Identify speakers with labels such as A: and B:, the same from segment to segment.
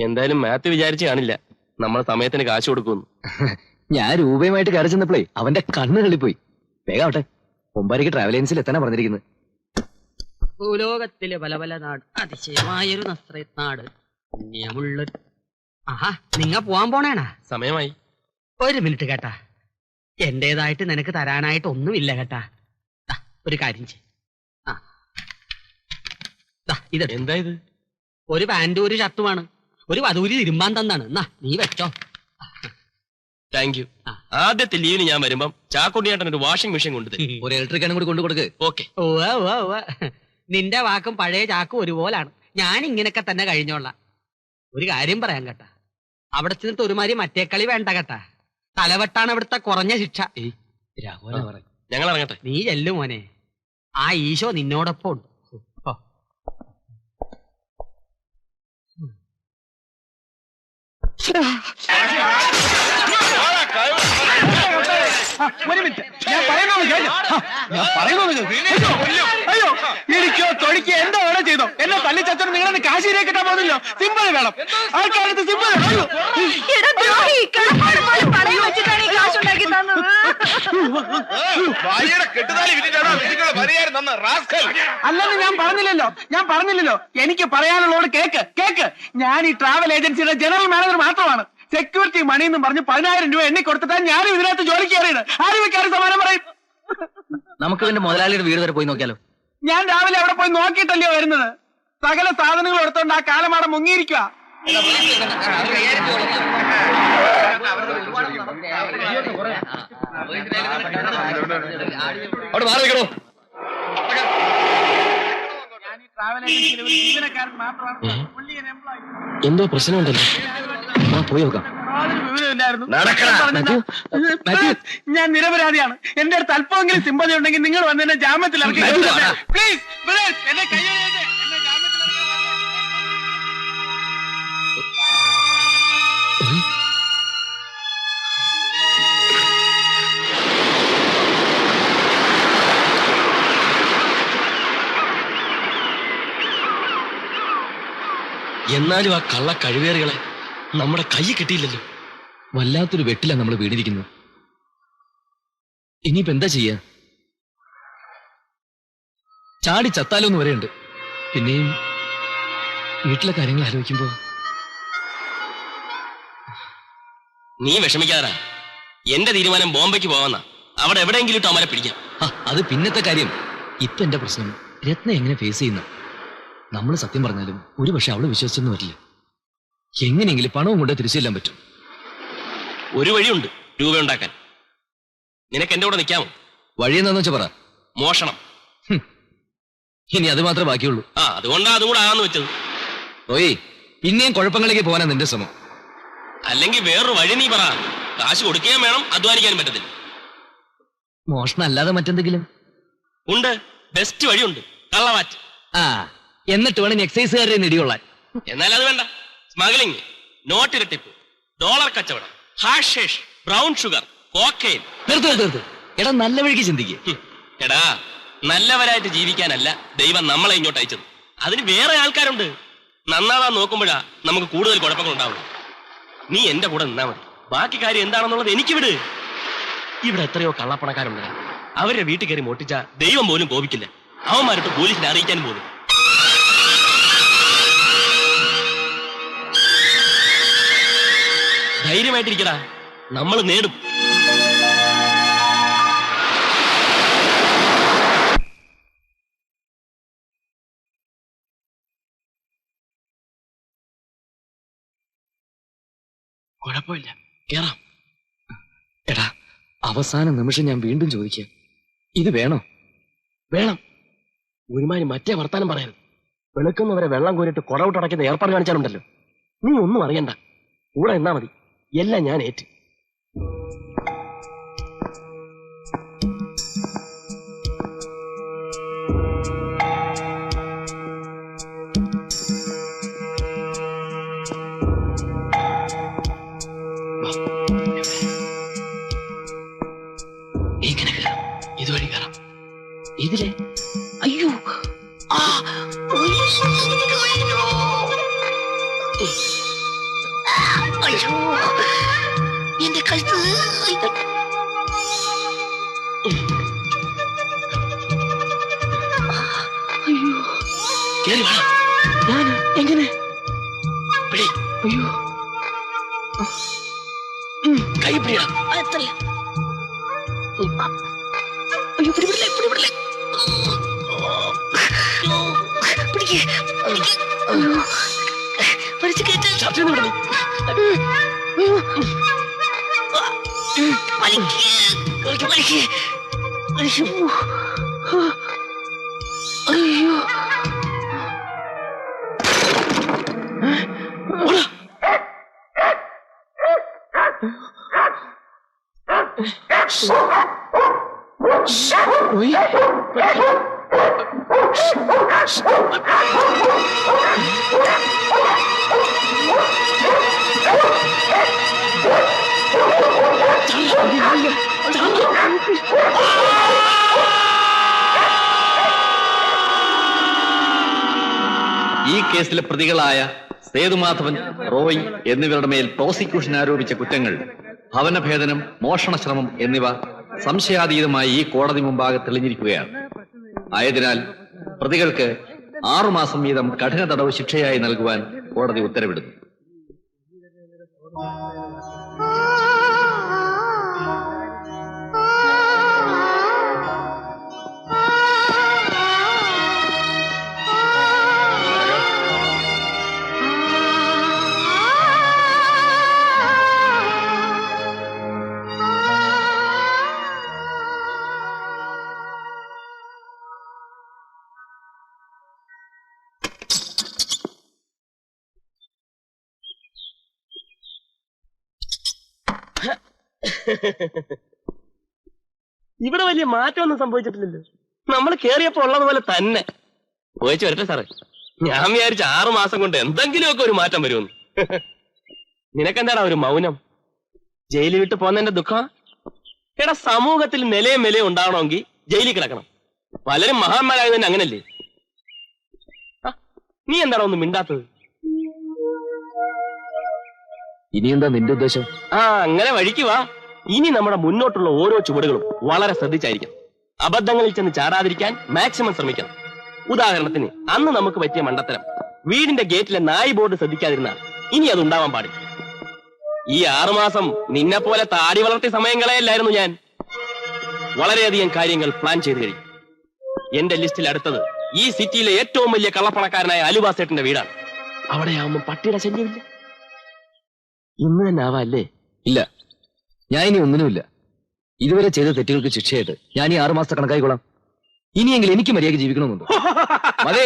A: എന്തായാലും മാത്യു വിചാരിച്ച് കാണില്ല. നമ്മൾ സമയത്തിന് കാശ് കൊടുക്കുന്നു
B: ഞാൻ രൂപയുമായിട്ട് കയറി ചെന്നപ്പോഴേ അവന്റെ കണ്ണ് തള്ളിപ്പോയി. വേഗാവട്ടെ ഒമ്പരയ്ക്ക് ട്രാവൽ ഏജൻസിൽ എത്താനാ പറഞ്ഞിരിക്കുന്നത്.
C: ഭൂലോകത്തിലെ പല പല നാട്. അതിശയമായൊരു നാട്. പുണ്യമുള്ള ആഹാ നിങ്ങ പോവാൻ പോണേണാ?
A: സമയമായി.
C: ഒരു മിനിറ്റ് കേട്ടാ. എന്റേതായിട്ട് നിനക്ക് തരാനായിട്ട് ഒന്നുമില്ല കേട്ടാ. ദാ, ഒരു കാര്യം ചെയ് ഇത്.
A: എന്താ ഇത്?
C: ഒരു പാന്റും ഒരു ഷർട്ടുമാണ്. ഒരു വധൂരി തിരുമ്പാൻ തന്നാണ്. എന്നാ നീ വെച്ചോ.
A: താങ്ക് യു ആദ്യത്തെ ലീവിന് ഞാൻ വരുമ്പം ചാക്കുണ്ണിയേട്ടൻ ഒരു വാഷിംഗ് മെഷീൻ കൊണ്ടുതരും.
B: ഒരു ഇലക്ട്രിക്കാനും കൂടി കൊണ്ടു കൊടുക്ക്
A: ഓക്കെ.
C: നിന്റെ വാക്കും പഴയ ചാക്കും ഒരുപോലാണ്. ഞാൻ ഇങ്ങനെയൊക്കെ തന്നെ കഴിഞ്ഞോളാം. ഒരു കാര്യം പറയാൻ കേട്ടാ. അവിടെ ചെന്നിട്ട് ഒരുമാതിരി മറ്റേ കളി വേണ്ട കേട്ടാ. തലവെട്ടാണ് അവിടുത്തെ കുറഞ്ഞ ശിക്ഷ.
A: ഞങ്ങൾ ഇറങ്ങട്ടെ.
C: നീ ചെല്ലു മോനെ. ആ ഈശോ നിന്നോടൊപ്പം ഉണ്ട്.
D: ഞാൻ പറയുന്നത് ഞാൻ പറയുന്നത്. അയ്യോ, എനിക്കോ തൊഴിക്കോ എന്തോ വേണം ചെയ്തോ? എന്നെ തല്ലിച്ചച്ചൻ നിങ്ങളെ കാശിയിലേക്ക് കിട്ടാൻ പോകുന്നില്ലോ സിമ്പിൾ വേണം. ആൾക്കാരുടെ സിമ്പിൾ
E: ഭാര്യയുടെ കെട്ടുതാലി വിറ്റിട്ടാണോ ഇതിനുള്ള പരിഹാരം തന്ന റാസ്കൽ.
D: അല്ലെന്ന് ഞാൻ പറഞ്ഞില്ലല്ലോ. ഞാൻ പറഞ്ഞില്ലല്ലോ. എനിക്ക് പറയാനുള്ളോട് കേക്ക് കേക്ക്. ഞാൻ ഈ ട്രാവൽ ഏജൻസിയുടെ ജനറൽ മാനേജർ മാത്രമാണ്. സെക്യൂരിറ്റി മണി എന്ന് പറഞ്ഞ് പതിനായിരം രൂപ എണ്ണി കൊടുത്തിട്ടാണ് ഞാനും ഇതിനകത്ത് ജോലി കയറിയത്. ആരും വെക്കാരും സമാനം പറയും.
B: നമുക്ക് ഇവന്റെ മുതലാളിയുടെ വീട് വരെ പോയി നോക്കിയാലോ?
D: ഞാൻ രാവിലെ അവിടെ പോയി നോക്കിയിട്ടല്ലയോ വരുന്നത്? സകല സാധനങ്ങൾ എടുത്തോണ്ട് ആ കാലമാടം മുങ്ങിയിരിക്കുക
A: അവിടെ മാറി നിൽക്കണോ. എന്തോ പ്രശ്നമുണ്ടല്ലോ
B: ആ പോയി നോക്കാം.
D: ഞാൻ നിരപരാധിയാണ് എന്റെ അടുത്ത് അല്പമെങ്കിലും സിമ്പതി ഉണ്ടെങ്കിൽ നിങ്ങൾ വന്ന് എന്നെ ജാമ്യത്തിൽ ഇറക്കി പ്ലീസ് എന്നെ കൈയൊഴിയരുത്.
A: എന്നാലും ആ കള്ള കഴിവേറുകളെ നമ്മുടെ കൈ കിട്ടിയില്ലല്ലോ.
B: വല്ലാത്തൊരു വെട്ടില നമ്മൾ വീണിരിക്കുന്നത്. ഇനിയിപ്പോ എന്താ ചെയ്യാ? ചാടി ചത്താലോന്ന് വരെയുണ്ട്. പിന്നെയും വീട്ടിലെ കാര്യങ്ങൾ ആലോചിക്കുമ്പോ
A: നീ വിഷമിക്കാറാ എന്റെ തീരുമാനം ബോംബെക്ക് പോവാന്ന. അവിടെ എവിടെയെങ്കിലും ഇട്ട് പിടിക്കാം.
B: അത് പിന്നത്തെ കാര്യം. ഇപ്പൊ എന്റെ പ്രശ്നം. രത്ന എങ്ങനെ ഫേസ് ചെയ്യുന്നു? നമ്മൾ സത്യം പറഞ്ഞാലും ഒരുപക്ഷെ അവൾ വിശ്വസിച്ചെന്ന് വരില്ല എങ്ങനെയെങ്കിലും പണവും കൊണ്ട് തിരിച്ചു ചെല്ലാൻ പറ്റും.
A: ഒരു വഴിയുണ്ട് രൂപ ഉണ്ടാക്കാൻ നിനക്ക് എന്റെ കൂടെ നിൽക്കാമോ
B: വഴി എന്താന്ന് വെച്ചാ പറ.
A: മോഷണം.
B: ഇനി അത് മാത്രമേ ബാക്കിയുള്ളൂ.
A: ആ അതുകൊണ്ടാ അതും കൂടെ ആകാന്ന് വെച്ചത്.
B: ഓയ് പിന്നെയും കുഴപ്പങ്ങളിലേക്ക് പോകാനാ നിന്റെ ശ്രമം.
A: അല്ലെങ്കിൽ വേറൊരു വഴി നീ പറ. കാശ് കൊടുക്കുകയും വേണം അധ്വാനിക്കാനും പറ്റത്തില്ല.
B: മോഷണം അല്ലാതെ മറ്റെന്തെങ്കിലും?
A: ഉണ്ട്. ബെസ്റ്റ് വഴിയുണ്ട്. കള്ളവാറ്റ്.
B: ആ. എന്നിട്ട് വേണം എക്സൈസുകാരെ നെടികൊള്ളാൻ
A: എന്നാൽ അത് വേണ്ട. സ്മഗ്ലിംഗ് നോട്ട് ഇരട്ടിപ്പ് ഡോളർ കച്ചവടം ഹാഷേഷ് ബ്രൗൺ ഷുഗർ കോക്കൈൻ
B: തീർത്തു നിർത്ത് എടാ നല്ല വഴിക്ക് ചിന്തിക്കുക
A: എടാ നല്ലവരായിട്ട് ജീവിക്കാനല്ല ദൈവം നമ്മളെ ഇങ്ങോട്ട് അയച്ചത്. അതിന് വേറെ ആൾക്കാരുണ്ട്. നന്നാവാൻ നോക്കുമ്പോഴാ നമുക്ക് കൂടുതൽ കുഴപ്പങ്ങൾ ഉണ്ടാവും നീ എന്റെ കൂടെ നിന്നാ മതി. ബാക്കി കാര്യം എന്താണെന്നുള്ളത് എനിക്ക് വിട്. ഇവിടെ എത്രയോ കള്ളപ്പണക്കാരുണ്ട്. അവരുടെ വീട്ടിൽ കയറി മോട്ടിച്ച ദൈവം പോലും കോപിക്കില്ല. അവന്മാരിട്ട് പോലീസിനെ അറിയിക്കാൻ പോലും. ധൈര്യമായിട്ടിരിക്കടാ. നമ്മൾ നേടും. കുഴപ്പമില്ല. കേറാം.
B: എടാ അവസാന നിമിഷം ഞാൻ വീണ്ടും ചോദിക്കുക ഇത് വേണോ?
A: വേണം. ഒരുമാതിരി മറ്റേ വർത്താനം പറയരുത്. വെളുക്കുന്നവരെ വെള്ളം കോരിട്ട് കുറവിട്ടടയ്ക്കുന്ന ഏർപ്പാട് കാണിച്ചാലുണ്ടല്ലോ. നീ ഒന്നും അറിയണ്ട. കൂടെ എന്നാ മതി. എല്ലാം ഞാൻ ഏറ്റ് ഞാൻ എങ്ങനെ? പിടി. അയ്യോ. ഉം, കൈ പിടിയാ അയ്യോ പിടിപിടില്ലേ പിടിപിടില്ലേ. ഷർട്ടിൽ നിന്ന് വിടണേ. ഓടാ. ഓയ്.
F: ഈ കേസിലെ പ്രതികളായ സേതുമാധവൻ റോയ് എന്നിവരുടെ മേൽ പ്രോസിക്യൂഷൻ ആരോപിച്ച കുറ്റങ്ങൾ ഭവനഭേദനം മോഷണശ്രമം എന്നിവ സംശയാതീതമായി ഈ കോടതി മുമ്പാകെ തെളിഞ്ഞിരിക്കുകയാണ്. ആയതിനാൽ പ്രതികൾക്ക് ആറുമാസം വീതം കഠിന തടവ് ശിക്ഷയായി നൽകുവാൻ കോടതി ഉത്തരവിടുന്നു.
A: ഇവിടെ വലിയ മാറ്റമൊന്നും സംഭവിച്ചിട്ടില്ലല്ലോ. നമ്മൾ കേറിയപ്പോ ഉള്ളതുപോലെ തന്നെ. പോയിച്ചു വരട്ടെ സാറേ. ഞാൻ വിചാരിച്ച ആറു മാസം കൊണ്ട് എന്തെങ്കിലുമൊക്കെ ഒരു മാറ്റം വരുമെന്ന്. നിനക്കെന്താടാ ഒരു മൗനം? ജയിലിൽ വിട്ട് പോന്നതിന്റെ ദുഃഖം? എടാ സമൂഹത്തിൽ നിലയും വിലയും ഉണ്ടാവണമെങ്കിൽ ജയിലിൽ കിടക്കണം. പലരും മഹാന്മാരായത് തന്നെ അങ്ങനല്ലേ? നീ എന്താണോ ഒന്നും മിണ്ടാത്തത്?
B: ഇനി എന്താ നിന്റെ ഉദ്ദേശം?
A: ആ അങ്ങനെ വഴിക്ക് വാ. ഇനി നമ്മുടെ മുന്നോട്ടുള്ള ഓരോ ചുവടുകളും വളരെ ശ്രദ്ധിച്ചായിരിക്കും അബദ്ധങ്ങളിൽ ചെന്ന് ചാടാതിരിക്കാൻ മാക്സിമം ശ്രമിക്കണം. ഉദാഹരണത്തിന് അന്ന് നമുക്ക് പറ്റിയ മണ്ടത്തരം. വീടിന്റെ ഗേറ്റിലെ നായ് ബോർഡ് ശ്രദ്ധിക്കാതിരുന്നാൽ ഇനി അത് ഉണ്ടാവാൻ പാടില്ല. ഈ ആറുമാസം നിന്നെ പോലെ താടി വളർത്തിയ സമയങ്ങളെയല്ലായിരുന്നു ഞാൻ. വളരെയധികം കാര്യങ്ങൾ പ്ലാൻ ചെയ്തു കഴിഞ്ഞു. എന്റെ ലിസ്റ്റിൽ അടുത്തത് ഈ സിറ്റിയിലെ ഏറ്റവും വലിയ കള്ളപ്പണക്കാരനായ അലുവാസേട്ടന്റെ വീടാണ്. അവിടെയാവുമ്പോ പട്ടിയുടെ ശല്യമില്ല. ഇന്ന് തന്നെ ആവാ അല്ലേ?
B: ഇല്ല. ഞാൻ ഇനി ഒന്നിനുമില്ല. ഇതുവരെ ചെയ്ത തെറ്റുകൾക്ക് ശിക്ഷയായിട്ട് ഞാൻ ഈ ആറുമാസത്തെ കണക്കായിക്കോളാം. ഇനിയെങ്കിലും എനിക്ക് മര്യാദയ്ക്ക് ജീവിക്കണമെന്നുണ്ട്? അതെ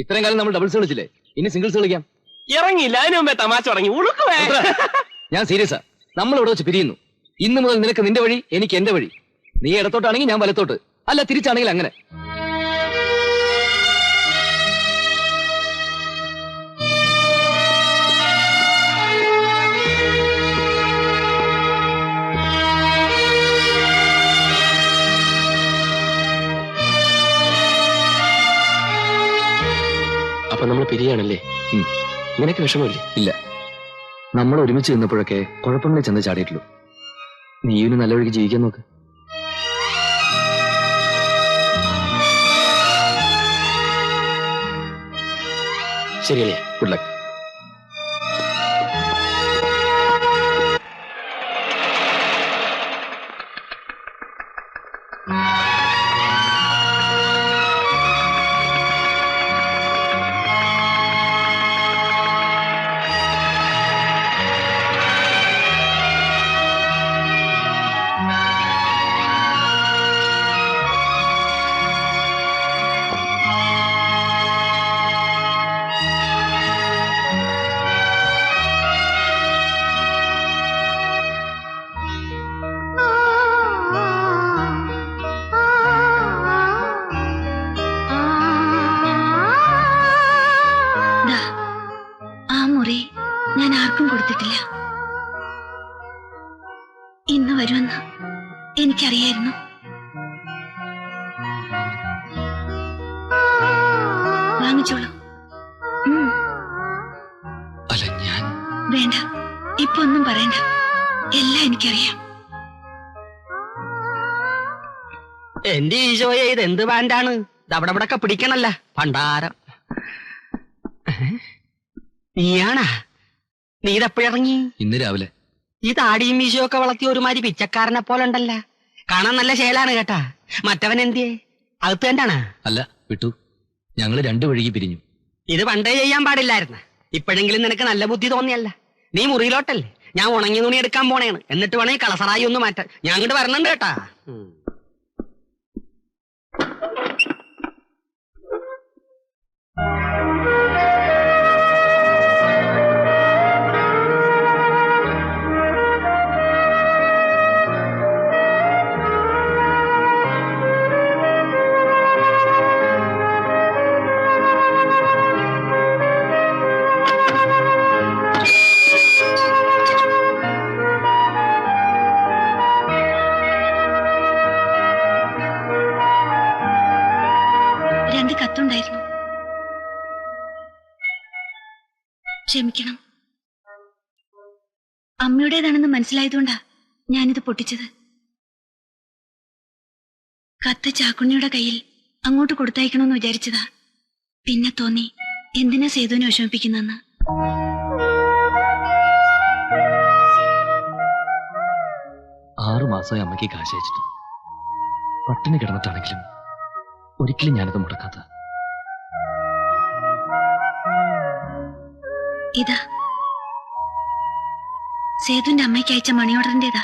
B: ഇത്രയും കാലം നമ്മൾ ഡബിൾസ് കളിച്ചില്ലേ? ഇനി സിംഗിൾസ് കളിക്കാം.
A: ഇറങ്ങിയില്ല. അതിനു മുമ്പേ തമാശ തുടങ്ങി ഉളുക്കുവേ.
B: ഞാൻ സീരിയസാ നമ്മൾ ഇവിടെ വെച്ച് പിരിയുന്നു. ഇന്ന് മുതൽ നിനക്ക് നിന്റെ വഴി എനിക്ക് എന്റെ വഴി. നീ ഇടത്തോട്ടാണെങ്കിൽ ഞാൻ വലത്തോട്ട്. അല്ല തിരിച്ചാണെങ്കിൽ അങ്ങനെ.
A: അപ്പൊ നമ്മൾ പിരിയാണല്ലേ. നിനക്ക് വിഷമമില്ലേ?
B: ഇല്ല. നമ്മൾ ഒരുമിച്ച് നിന്നപ്പോഴൊക്കെ കുഴപ്പങ്ങളെ ചെന്ന് ചാടിയിട്ടുള്ളൂ. നീ ഇവന് നല്ല വഴിക്ക് ജീവിക്കാൻ നോക്ക്.
A: ശരിയല്ലേ?
B: ഗുഡ് ലക്ക്
G: ആർക്കും കൊടുത്തിട്ടില്ല. ഇന്ന് വരുമെന്ന് എനിക്കറിയായിരുന്നു. വാങ്ങിച്ചോളൂ. ഉം,
B: അല്ല ഞാൻ
G: വേണ്ട. ഇപ്പൊ ഒന്നും പറയണ്ട. എല്ലാം എനിക്കറിയാം.
C: എന്റെ ഈശോയെ ഇത് എന്ത് ബാൻഡാണ് ഇതവിടെ പിടിക്കണല്ല. പണ്ടാരം നീയാണാ? നീ ഇതെപ്പോഴിറങ്ങി
B: ഇന്ന് രാവിലെ.
C: ഈ താടിയും മീശയൊക്കെ വളർത്തി ഒരുമാതിരി പിച്ചക്കാരനെ പോലെ ഉണ്ടല്ല. കാണാൻ നല്ല ശേലാണ് കേട്ടാ. മറ്റവൻ എന്തിയെ? അകത്ത് തന്നെയാണ്
B: അല്ല വിട്ടു. ഞങ്ങൾ രണ്ടു വഴിക്ക് പിരിഞ്ഞു.
C: ഇത് പണ്ടേ ചെയ്യാൻ പാടില്ലായിരുന്നു. ഇപ്പോഴെങ്കിലും നിനക്ക് നല്ല ബുദ്ധി തോന്നിയല്ല. നീ മുറിയിലോട്ടല്ലേ? ഞാൻ ഉണങ്ങിയ തുണി എടുക്കാൻ പോണേണ്. എന്നിട്ട് വേണേ കളസറായി ഒന്ന് മാറ്റാൻ. ഞാൻ അങ്ങോട്ട് വരണുണ്ട് കേട്ടാ. Thank
G: രണ്ട് മനസ്സിലായതുകൊണ്ടാ ഞാനിത് പൊട്ടിച്ചത്. കത്ത് ചാക്കുണ്ണിയുടെ കയ്യിൽ അങ്ങോട്ട് കൊടുത്തയക്കണമെന്ന് വിചാരിച്ചതാ. പിന്നെ തോന്നി എന്തിനാ സേതുവിനെ വിഷമിപ്പിക്കുന്നെന്ന്
B: ആറുമാസമായി അമ്മയ്ക്ക് കാശ് അയച്ചിട്ട്. പട്ടിണി കിടന്നിട്ടാണെങ്കിലും ഒരിക്കലും ഞാനത് മുടക്കാത്ത.
G: ഇതാ. സേതുവിന്റെ അമ്മയ്ക്ക് അയച്ച മണി ഓർഡറിന്റേതാ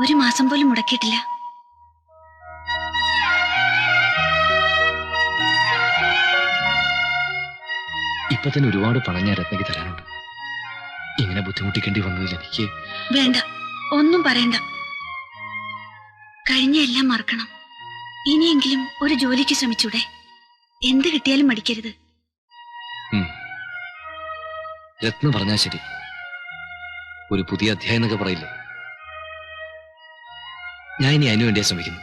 G: ഒരു മാസം പോലും മുടക്കിയിട്ടില്ല.
B: ഇപ്പൊ തന്നെ ഒരുപാട് പണം ഞാൻ രത്നയ്ക്ക് തരാനുണ്ട്. ഇങ്ങനെ ബുദ്ധിമുട്ടിക്കേണ്ടി വന്നതിൽ എനിക്ക്
G: വേണ്ട. ഒന്നും പറയണ്ട. കഴിഞ്ഞ എല്ലാം മറക്കണം. ഇനിയെങ്കിലും ഒരു ജോലിക്ക് ശ്രമിച്ചൂടെ? എന്ത് കിട്ടിയാലും മടിക്കരുത്.
B: രത്ന പറഞ്ഞാ ശരി. ഒരു പുതിയ അധ്യായം എന്നൊക്കെ പറയില്ലേ? ഞാൻ ഇനി അതിനു വേണ്ടിയാ ശ്രമിക്കുന്നു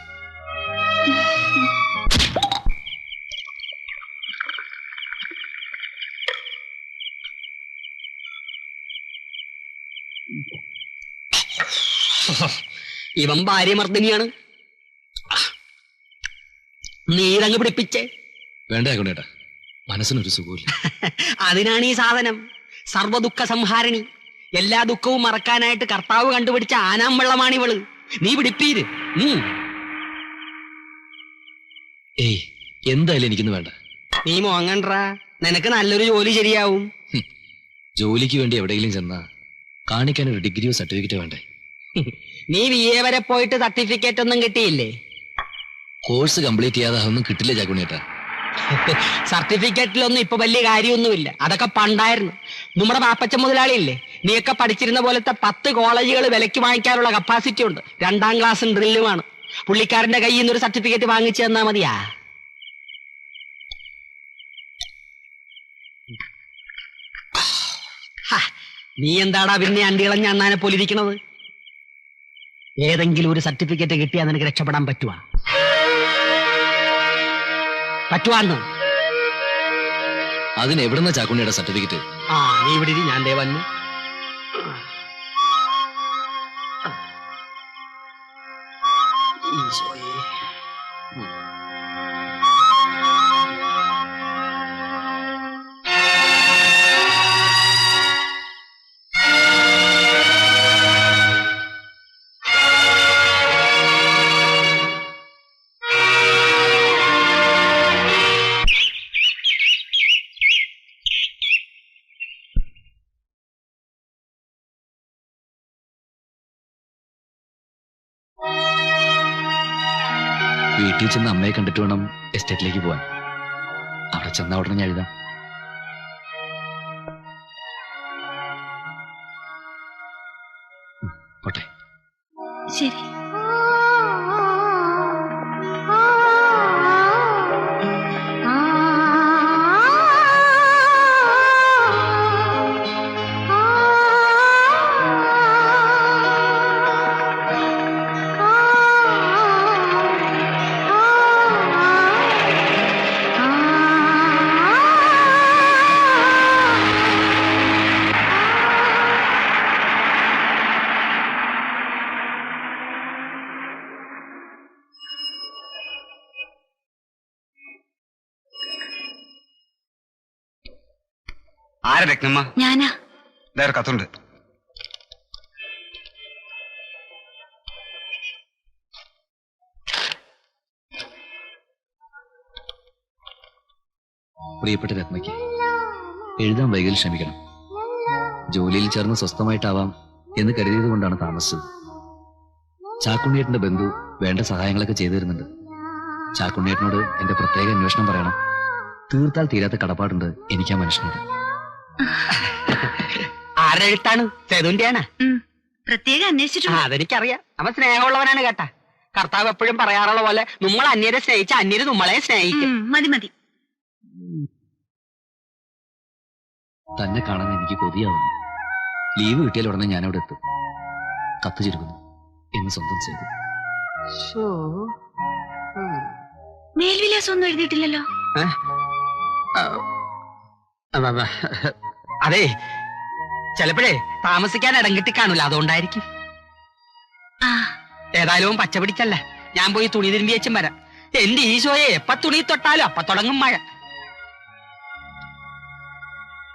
C: ഇവൻ ഭാര്യമർദ്ദിനിയാണ് നീരങ്ങ് പിടിപ്പിച്ചേ.
B: വേണ്ട കൊണ്ടേട്ടാ. മനസ്സിനൊരു സുഖമില്ല
C: അതിനാണ് ഈ സാധനം. സർവദുഃഖ സംഹാരിണി എല്ലാ ദുഃഖവും മറക്കാനായിട്ട് കർത്താവ് കണ്ടുപിടിച്ച ആനാമ്പള്ളമാണ് ഇവൾ. നീ പിടിപ്പീര്.
B: ഏയ് എന്തായാലും എനിക്കൊന്നും വേണ്ട.
C: നീ മോങ്ങണ്ടാ. നിനക്ക് നല്ലൊരു ജോലി ശരിയാവും.
B: ജോലിക്ക് വേണ്ടി എവിടെയെങ്കിലും ചെന്നാ കാണിക്കാൻ ഒരു ഡിഗ്രിയോ സർട്ടിഫിക്കറ്റോ വേണ്ടേ?
C: നീ വി എ വരെ പോയിട്ട് സർട്ടിഫിക്കറ്റ് ഒന്നും കിട്ടിയില്ലേ?
B: കോഴ്സ് കംപ്ലീറ്റ് ചെയ്യാതെ അതൊന്നും കിട്ടില്ല ചാക്കുണ്ണേട്ടാ
C: സർട്ടിഫിക്കറ്റിലൊന്നും ഇപ്പൊ വലിയ കാര്യമൊന്നുമില്ല. അതൊക്കെ പണ്ടായിരുന്നു. നമ്മുടെ പാപ്പച്ച മുതലാളി ഇല്ലേ നീയൊക്കെ പഠിച്ചിരുന്ന പോലത്തെ പത്ത് കോളേജുകൾ വിലയ്ക്ക് വാങ്ങിക്കാനുള്ള കപ്പാസിറ്റി ഉണ്ട്. രണ്ടാം ക്ലാസ് ഡ്രില്ലുമാണ് പുള്ളിക്കാരന്റെ കയ്യിൽ നിന്നൊരു ഒരു സർട്ടിഫിക്കറ്റ് വാങ്ങിച്ചു തന്നാ മതിയാ. നീ എന്താടാ പിന്നെ അണ്ടികളഞ്ഞ അണ്ണാനെ പോലെ ഇരിക്കണത്? ഏതെങ്കിലും ഒരു സർട്ടിഫിക്കറ്റ് കിട്ടിയാൽ നിനക്ക് രക്ഷപ്പെടാൻ പറ്റുവാ. പറ്റുവാന്ന്.
B: അതിന് എവിടുന്ന ചാക്കുണ്ണിയുടെ സർട്ടിഫിക്കറ്റ്
C: ആ നീ ഇവിടെ ഞാൻ ദേ
B: വീട്ടിൽ ചെന്ന് അമ്മയെ കണ്ടിട്ട് വേണം എസ്റ്റേറ്റിലേക്ക് പോവാൻ. അവിടെ ചെന്ന ഉടനെ ഞാൻ എഴുതാം. പോട്ടെ.
G: ശരി.
D: ആരാ രത്നമ്മ?
G: ഞാനാ.
D: വേറെ കത്തുണ്ട്.
B: പ്രിയപ്പെട്ട രത്നയ്ക്ക് എഴുതാൻ വൈകൽ ക്ഷമിക്കണം ജോലിയിൽ ചേർന്ന് സ്വസ്ഥമായിട്ടാവാം എന്ന് കരുതിയത് കൊണ്ടാണ് താമസിച്ചത്. ചാക്കുണ്ണിയേട്ടന്റെ ബന്ധു വേണ്ട സഹായങ്ങളൊക്കെ ചെയ്തു തരുന്നുണ്ട്. ചാക്കുണ്ണിയേട്ടനോട് എന്റെ പ്രത്യേക അന്വേഷണം പറയണം. തീർത്താൽ തീരാത്ത കടപ്പാടുണ്ട് എനിക്ക് ആ മനുഷ്യനോട്.
C: ആരുടെ എഴുത്താണ് സേതുവിന്റെയാണ്.
G: പ്രത്യേകം അന്വേഷിച്ചിട്ടുണ്ട്.
C: അതെനിക്കറിയാം. അവൻ സ്നേഹമുള്ളവനാണ് കേട്ടാ. കർത്താവ് എപ്പോഴും പറയാറുള്ള പോലെ നമ്മൾ അന്യരെ സ്നേഹിച്ച അന്യര് നമ്മളെ സ്നേഹിക്കും.
G: മതി മതി.
B: തന്നെ കാണാൻ എനിക്ക് കൊതിയാവുന്നു. ലീവ് കിട്ടിയാൽ ഉടനെ ഞാൻ അവിടെ എത്തും. കത്ത് ചുരുക്കുന്നു. എന്ന് സ്വന്തം ചെയ്തു.
G: മേൽവിലാസം ഒന്നും എഴുതിയിട്ടില്ലല്ലോ.
C: അതെ ചിലപ്പോഴേ താമസിക്കാൻ ഇടം കിട്ടി കാണൂല അതുകൊണ്ടായിരിക്കും. ഏതായാലും പച്ച പിടിച്ചല്ല ഞാൻ പോയി തുണി തിരുമ്പി വെച്ചും വരാം. എന്റെ ഈശോയെ എപ്പ തുണി തൊട്ടാലും അപ്പ തുടങ്ങും മഴ.